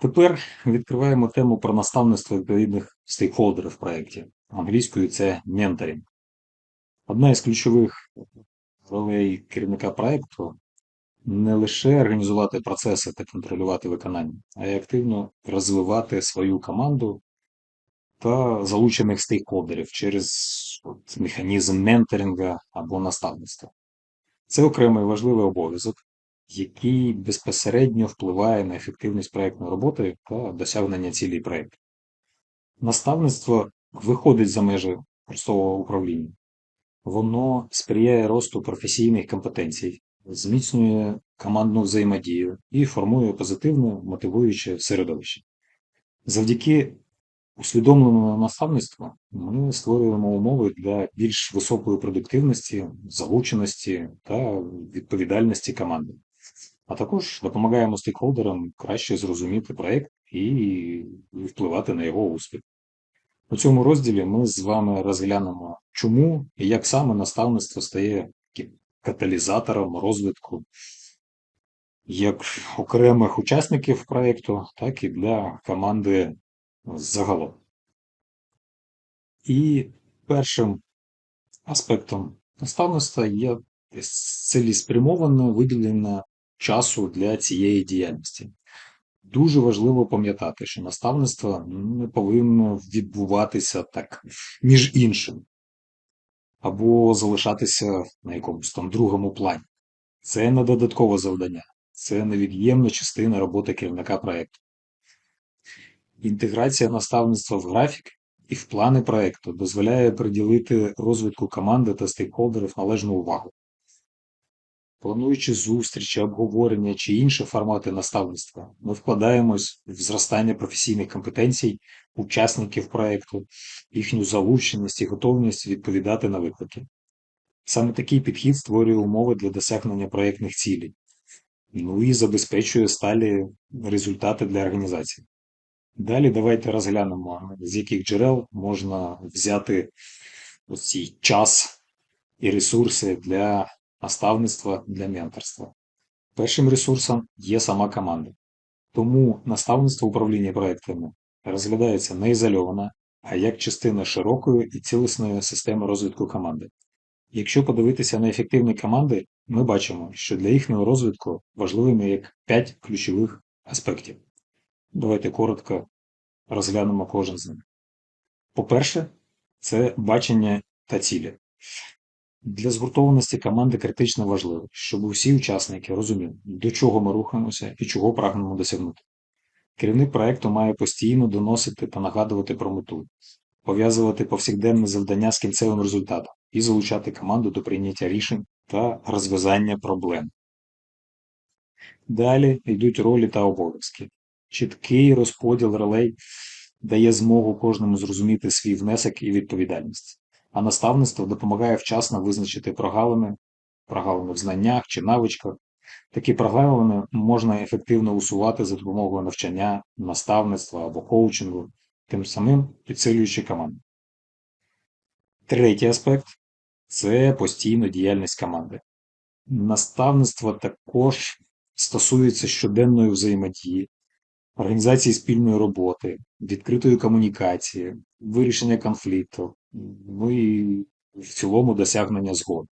Тепер відкриваємо тему про наставництво відповідних стейкхолдерів в проєкті. Англійською це менторинг. Одна із ключових ролей керівника проєкту не лише організувати процеси та контролювати виконання, а й активно розвивати свою команду та залучених стейкхолдерів через от, механізм менторинга або наставництва. Це окремий важливий обов'язок, який безпосередньо впливає на ефективність проєктної роботи та досягнення цілей проєкту. Наставництво виходить за межі простого управління. Воно сприяє росту професійних компетенцій, зміцнює командну взаємодію і формує позитивне мотивуюче середовище. Завдяки усвідомленому наставництву ми створюємо умови для більш високої продуктивності, залученості та відповідальності команди. А також допомагаємо стейкхолдерам краще зрозуміти проєкт і впливати на його успіх. У цьому розділі ми з вами розглянемо, чому і як саме наставництво стає каталізатором розвитку як окремих учасників проєкту, так і для команди загалом. І першим аспектом наставництва є цілеспрямоване виділення часу для цієї діяльності. Дуже важливо пам'ятати, що наставництво не повинно відбуватися так між іншим, або залишатися на якомусь там другому плані. Це не додаткове завдання, це невід'ємна частина роботи керівника проєкту. Інтеграція наставництва в графік і в плани проєкту дозволяє приділити розвитку команди та стейкхолдерів належну увагу. Плануючи зустрічі, обговорення чи інші формати наставництва, ми вкладаємось в зростання професійних компетенцій учасників проєкту, їхню залученість і готовність відповідати на виклики. Саме такий підхід створює умови для досягнення проєктних цілей, ну і забезпечує сталі результати для організації. Далі давайте розглянемо, з яких джерел можна взяти ось цей час і ресурси для наставництва для менторства. Першим ресурсом є сама команда. Тому наставництво управління проектами розглядається не ізольовано, а як частина широкої і цілісної системи розвитку команди. Якщо подивитися на ефективні команди, ми бачимо, що для їхнього розвитку важливими як 5 ключових аспектів. Давайте коротко розглянемо кожен з них. По-перше, це бачення та цілі. Для згуртованості команди критично важливо, щоб усі учасники розуміли, до чого ми рухаємося і чого прагнемо досягнути. Керівник проекту має постійно доносити та нагадувати про мету, пов'язувати повсякденне завдання з кінцевим результатом і залучати команду до прийняття рішень та розв'язання проблем. Далі йдуть ролі та обов'язки. Чіткий розподіл ролей дає змогу кожному зрозуміти свій внесок і відповідальність а наставництво допомагає вчасно визначити прогалини, прогалини в знаннях чи навичках. Такі прогалини можна ефективно усувати за допомогою навчання, наставництва або коучингу, тим самим підсилюючи команду. Третій аспект це постійна діяльність команди. Наставництво також стосується щоденної взаємодії, організації спільної роботи, відкритої комунікації, вирішення конфлікту, ну і в цілому досягнення згоди.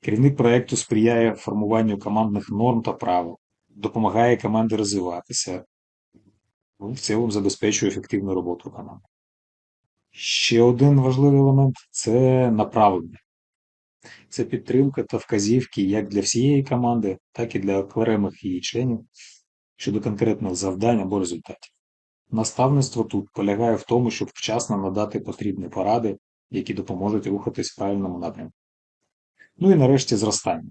Керівник проєкту сприяє формуванню командних норм та правил, допомагає команді розвиватися, ну, в цілому забезпечує ефективну роботу команди. Ще один важливий елемент це направлення. Це підтримка та вказівки як для всієї команди, так і для окремих її членів щодо конкретних завдань або результатів. Наставництво тут полягає в тому, щоб вчасно надати потрібні поради, які допоможуть рухатись в правильному напрямку. Ну і нарешті зростання.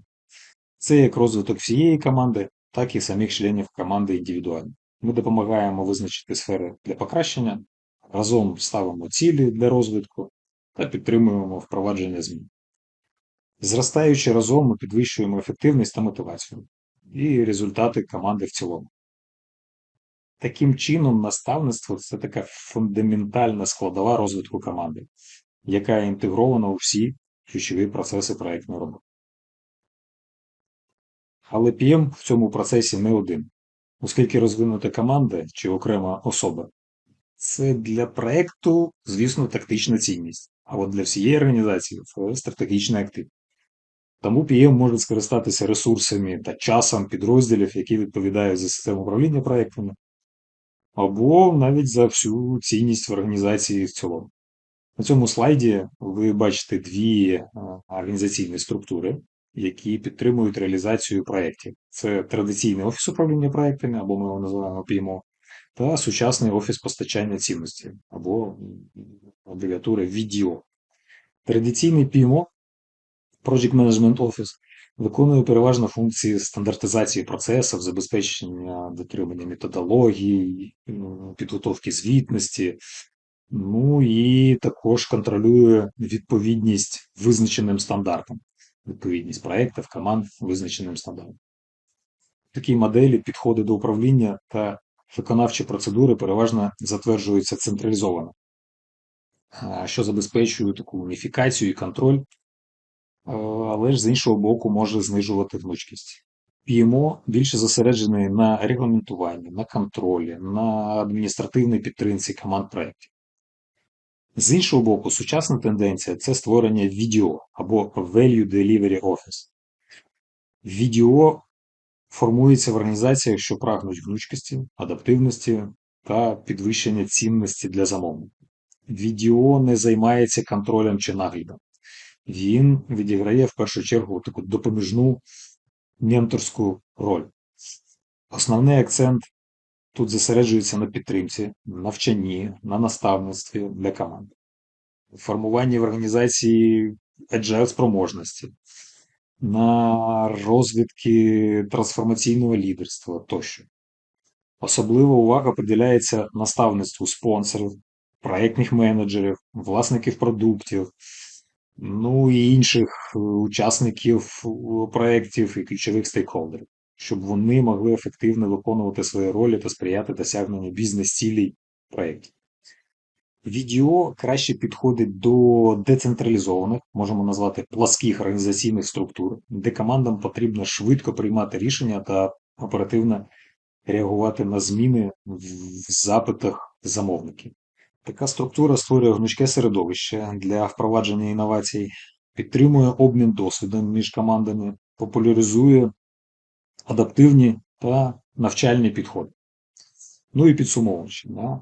Це як розвиток всієї команди, так і самих членів команди індивідуально. Ми допомагаємо визначити сфери для покращення, разом ставимо цілі для розвитку та підтримуємо впровадження змін. Зростаючи разом, ми підвищуємо ефективність та мотивацію і результати команди в цілому. Таким чином, наставництво це така фундаментальна складова розвитку команди, яка інтегрована у всі ключові процеси проєктної роботи. Але PM в цьому процесі не один. оскільки розвинута команда чи окрема особа це для проекту, звісно, тактична цінність, а от для всієї організації стратегічний актив. Тому PM може скористатися ресурсами та часом підрозділів, які відповідають за систему управління проектами, або навіть за всю цінність в організації в цілому. На цьому слайді ви бачите дві е, організаційні структури, які підтримують реалізацію проєктів. Це традиційний офіс управління проектами, або ми його називаємо PMO, та сучасний офіс постачання цінності, або абревіатура VDO. Традиційний PMO, Project Management Office, виконує переважно функції стандартизації процесів, забезпечення дотримання методології, підготовки звітності, ну і також контролює відповідність визначеним стандартам, відповідність проєктів, команд визначеним стандартам. Такі моделі підходи до управління та виконавчі процедури переважно затверджуються централізовано, що забезпечує таку уніфікацію і контроль, але ж з іншого боку може знижувати гнучкість. PMO більше зосереджений на регламентуванні, на контролі, на адміністративній підтримці команд проєктів. З іншого боку, сучасна тенденція це створення відео або Value Delivery Office. Відео формується в організаціях, що прагнуть гнучкості, адаптивності та підвищення цінності для замовника. Відео не займається контролем чи наглядом. Він відіграє в першу чергу таку допоміжну менторську роль. Основний акцент тут зосереджується на підтримці, навчанні, на наставництві для команди, формуванні в організації agile спроможності, на розвідки трансформаційного лідерства тощо. Особлива увага приділяється наставництву спонсорів, проєктних менеджерів, власників продуктів, ну і інших е, учасників проєктів і ключових стейкхолдерів, щоб вони могли ефективно виконувати свої ролі та сприяти досягненню бізнес-цілей проєктів. Відео краще підходить до децентралізованих, можемо назвати пласких організаційних структур, де командам потрібно швидко приймати рішення та оперативно реагувати на зміни в запитах замовників. Така структура створює гнучке середовище для впровадження інновацій, підтримує обмін досвідом між командами, популяризує адаптивні та навчальні підходи. Ну і підсумовуючи. Да?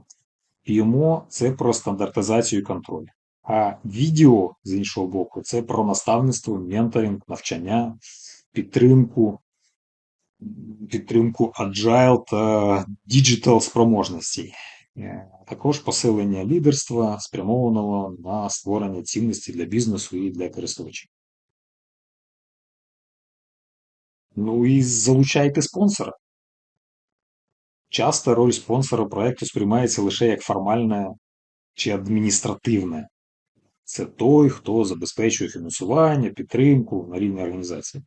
PMO – це про стандартизацію і контроль. А відео, з іншого боку, це про наставництво, менторинг, навчання, підтримку, підтримку agile та digital спроможностей. Е, також посилення лідерства, спрямованого на створення цінності для бізнесу і для користувачів. Ну і залучайте спонсора. Часто роль спонсора проекту сприймається лише як формальна чи адміністративна. Це той, хто забезпечує фінансування, підтримку на рівні організації.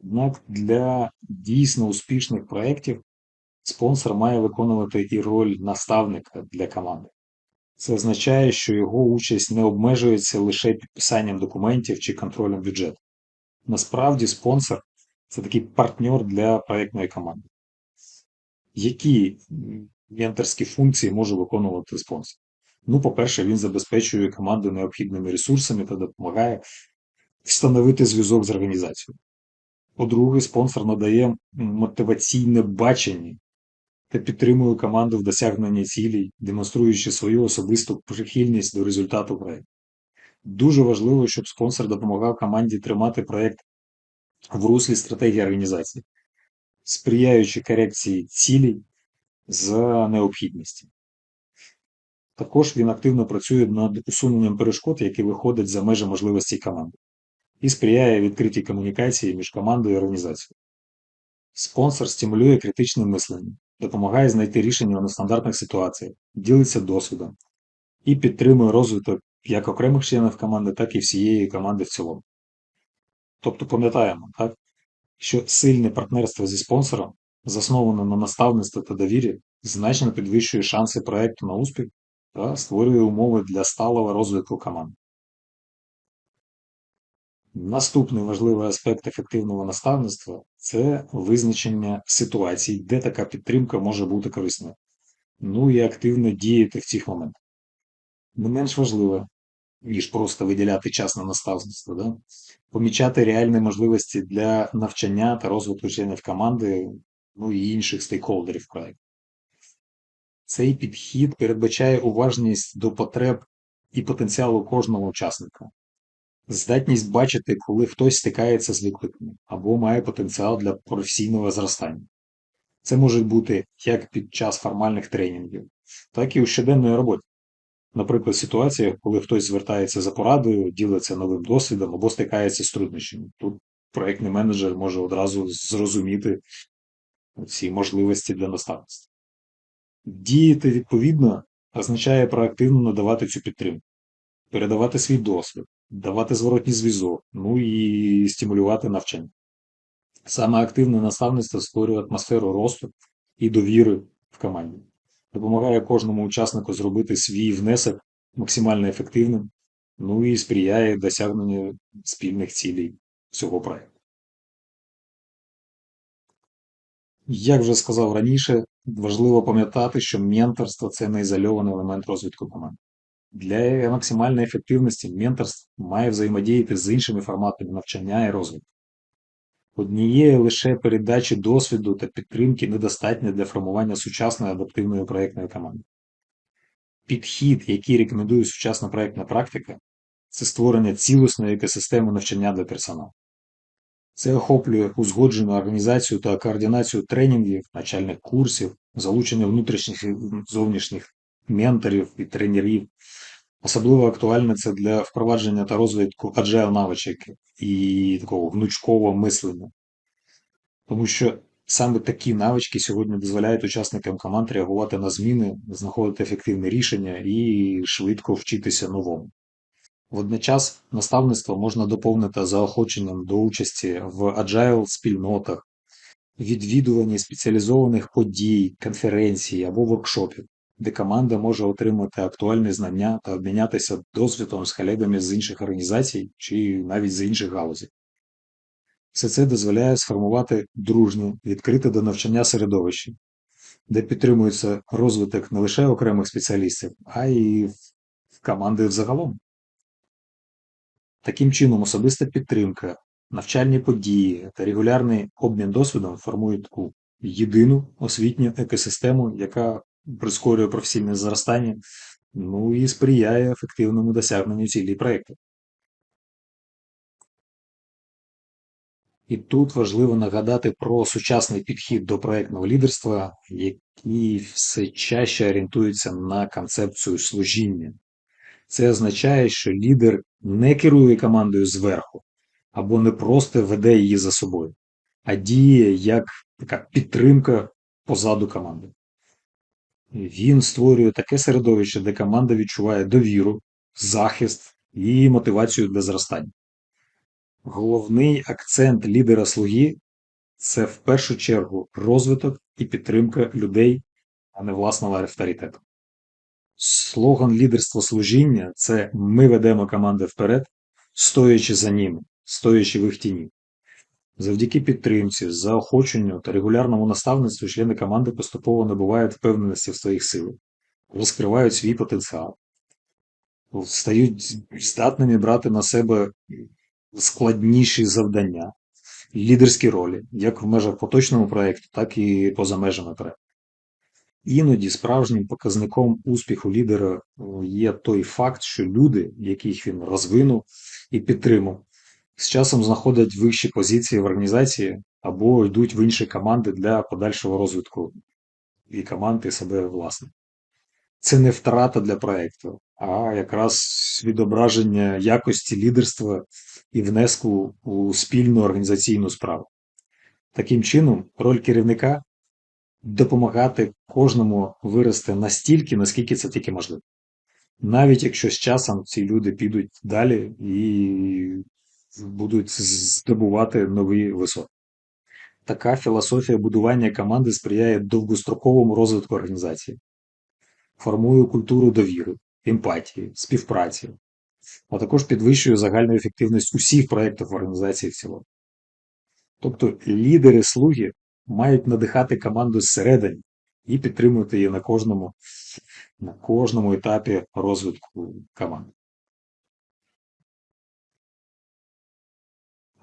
Однак для дійсно успішних проєктів спонсор має виконувати і роль наставника для команди. Це означає, що його участь не обмежується лише підписанням документів чи контролем бюджету. Насправді, спонсор це такий партнер для проєктної команди які менторські функції може виконувати спонсор. Ну, по-перше, він забезпечує команду необхідними ресурсами та допомагає встановити зв'язок з організацією. По-друге, спонсор надає мотиваційне бачення та підтримує команду в досягненні цілей, демонструючи свою особисту прихильність до результату проєкту. Дуже важливо, щоб спонсор допомагав команді тримати проєкт в руслі стратегії організації, сприяючи корекції цілей за необхідності. Також він активно працює над усуненням перешкод, які виходять за межі можливостей команди, і сприяє відкритій комунікації між командою і організацією. Спонсор стимулює критичне мислення, допомагає знайти рішення у нестандартних ситуаціях, ділиться досвідом і підтримує розвиток як окремих членів команди, так і всієї команди в цілому. Тобто пам'ятаємо, так, що сильне партнерство зі спонсором, засноване на наставництві та довірі, значно підвищує шанси проєкту на успіх та створює умови для сталого розвитку команди. Наступний важливий аспект ефективного наставництва це визначення ситуацій, де така підтримка може бути корисною. Ну і активно діяти в цих моментах. Не менш важливо, ніж просто виділяти час на наставництво, да? помічати реальні можливості для навчання та розвитку членів команди, ну і інших стейкхолдерів проєкту. Цей підхід передбачає уважність до потреб і потенціалу кожного учасника, здатність бачити, коли хтось стикається з викликами або має потенціал для професійного зростання. Це може бути як під час формальних тренінгів, так і у щоденної роботі. Наприклад, ситуація, коли хтось звертається за порадою, ділиться новим досвідом або стикається з труднощами. Тут проєктний менеджер може одразу зрозуміти ці можливості для наставництва. Діяти відповідно означає проактивно надавати цю підтримку, передавати свій досвід, давати зворотній зв'язок, ну і стимулювати навчання. Саме активне наставництво створює атмосферу росту і довіри в команді, допомагає кожному учаснику зробити свій внесок максимально ефективним, ну і сприяє досягненню спільних цілей цього проєкту. Як вже сказав раніше, важливо пам'ятати, що менторство це не ізольований елемент розвитку команди. Для максимальної ефективності менторство має взаємодіяти з іншими форматами навчання і розвитку. Однієї лише передачі досвіду та підтримки недостатньо для формування сучасної адаптивної проєктної команди. Підхід, який рекомендує сучасна проєктна практика, це створення цілісної екосистеми навчання для персоналу. Це охоплює узгоджену організацію та координацію тренінгів, навчальних курсів, залучення внутрішніх і зовнішніх менторів і тренерів. Особливо актуально це для впровадження та розвитку agile навичок і такого гнучкового мислення. Тому що саме такі навички сьогодні дозволяють учасникам команд реагувати на зміни, знаходити ефективне рішення і швидко вчитися новому. Водночас наставництво можна доповнити заохоченням до участі в agile спільнотах, відвідуванні спеціалізованих подій, конференцій або воркшопів, де команда може отримати актуальні знання та обмінятися досвідом з колегами з інших організацій чи навіть з інших галузей. Все це дозволяє сформувати дружнє, відкрите до навчання середовище, де підтримується розвиток не лише окремих спеціалістів, а й команди взагалом. Таким чином, особиста підтримка, навчальні події та регулярний обмін досвідом формують таку єдину освітню екосистему, яка прискорює професійне зростання, ну і сприяє ефективному досягненню цілей проєкту. І тут важливо нагадати про сучасний підхід до проєктного лідерства, який все чаще орієнтується на концепцію служіння. Це означає, що лідер не керує командою зверху або не просто веде її за собою, а діє як така підтримка позаду команди. Він створює таке середовище, де команда відчуває довіру, захист і мотивацію для зростання. Головний акцент лідера слуги це в першу чергу розвиток і підтримка людей, а не власного авторитету. Слоган лідерства служіння це ми ведемо команди вперед, стоячи за ними, стоячи в їх тіні. Завдяки підтримці, заохоченню та регулярному наставництву члени команди поступово набувають впевненості в своїх силах, розкривають свій потенціал, стають здатними брати на себе складніші завдання, лідерські ролі, як в межах поточного проєкту, так і поза межами проєкту. Іноді справжнім показником успіху лідера є той факт, що люди, яких він розвинув і підтримав, з часом знаходять вищі позиції в організації або йдуть в інші команди для подальшого розвитку і команди себе власне. Це не втрата для проєкту, а якраз відображення якості лідерства і внеску у спільну організаційну справу. Таким чином, роль керівника допомагати кожному вирости настільки, наскільки це тільки можливо. Навіть якщо з часом ці люди підуть далі і будуть здобувати нові висоти. Така філософія будування команди сприяє довгостроковому розвитку організації, формує культуру довіри, емпатії, співпраці, а також підвищує загальну ефективність усіх проєктів організації в цілому. Тобто лідери слуги мають надихати команду зсередині і підтримувати її на кожному, на кожному етапі розвитку команди.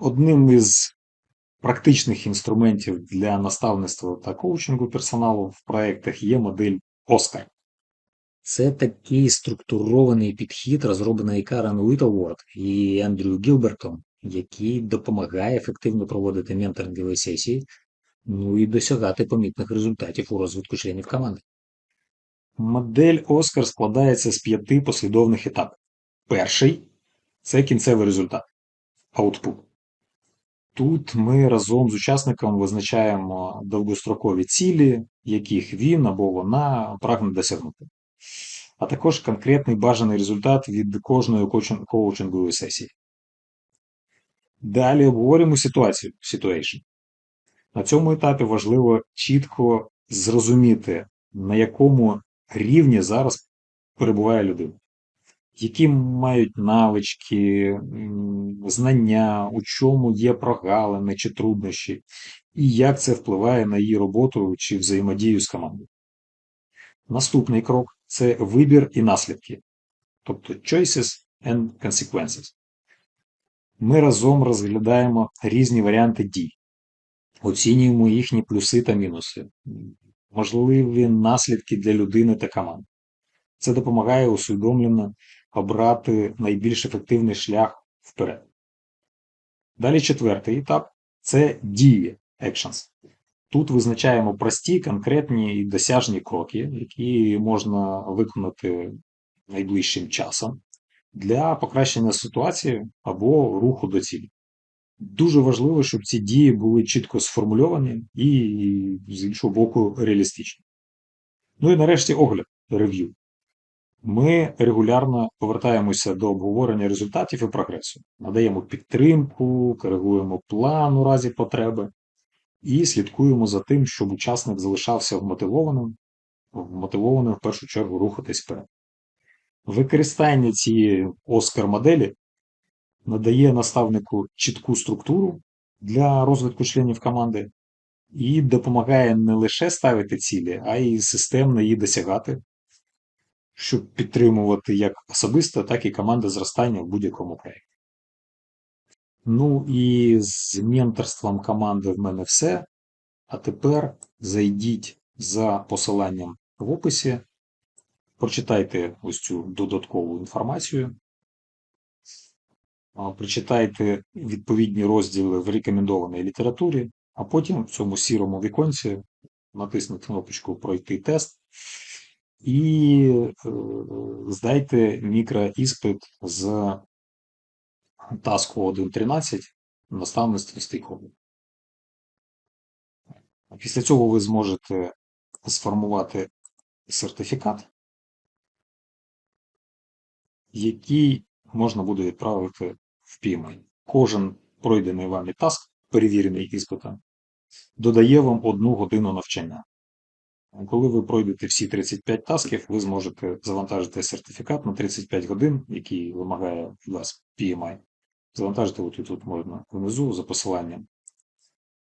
Одним із практичних інструментів для наставництва та коучингу персоналу в проєктах є модель OSCAR. Це такий структурований підхід, розроблений Карен Уітлворд і Ендрю Гілбертом, який допомагає ефективно проводити менторингові сесії, ну і досягати помітних результатів у розвитку членів команди. Модель Оскар складається з п'яти послідовних етапів. Перший це кінцевий результат output. Тут ми разом з учасником визначаємо довгострокові цілі, яких він або вона прагне досягнути, а також конкретний бажаний результат від кожної коучингової сесії. Далі обговорюємо ситуацію situation. На цьому етапі важливо чітко зрозуміти, на якому рівні зараз перебуває людина які мають навички, знання, у чому є прогалини чи труднощі, і як це впливає на її роботу чи взаємодію з командою. Наступний крок це вибір і наслідки, тобто choices and consequences. Ми разом розглядаємо різні варіанти дій, оцінюємо їхні плюси та мінуси, можливі наслідки для людини та команди. Це допомагає усвідомлено обрати найбільш ефективний шлях вперед. Далі четвертий етап це дії actions. Тут визначаємо прості, конкретні і досяжні кроки, які можна виконати найближчим часом для покращення ситуації або руху до цілі. Дуже важливо, щоб ці дії були чітко сформульовані і, з іншого боку, реалістичні. Ну і нарешті огляд рев'ю. Ми регулярно повертаємося до обговорення результатів і прогресу, надаємо підтримку, коригуємо план у разі потреби і слідкуємо за тим, щоб учасник залишався вмотивованим, вмотивованим в першу чергу рухатись вперед. Використання цієї Оскар моделі надає наставнику чітку структуру для розвитку членів команди і допомагає не лише ставити цілі, а й системно її досягати щоб підтримувати як особисто, так і команди зростання в будь-якому проєкті. Ну і з менторством команди в мене все. А тепер зайдіть за посиланням в описі, прочитайте ось цю додаткову інформацію, прочитайте відповідні розділи в рекомендованій літературі, а потім в цьому сірому віконці натисніть кнопочку Пройти тест і е, здайте мікроіспит з таску 1.13 наставництво стейкхолдерів. Після цього ви зможете сформувати сертифікат, який можна буде відправити в PMI. Кожен пройдений вами таск, перевірений іспитом, додає вам одну годину навчання. Коли ви пройдете всі 35 тасків, ви зможете завантажити сертифікат на 35 годин, який вимагає від вас PMI. Завантажити от тут можна внизу за посиланням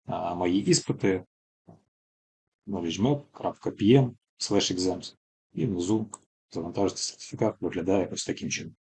на мої іспити knowledgemap.pm exams і внизу завантажити сертифікат виглядає ось таким чином.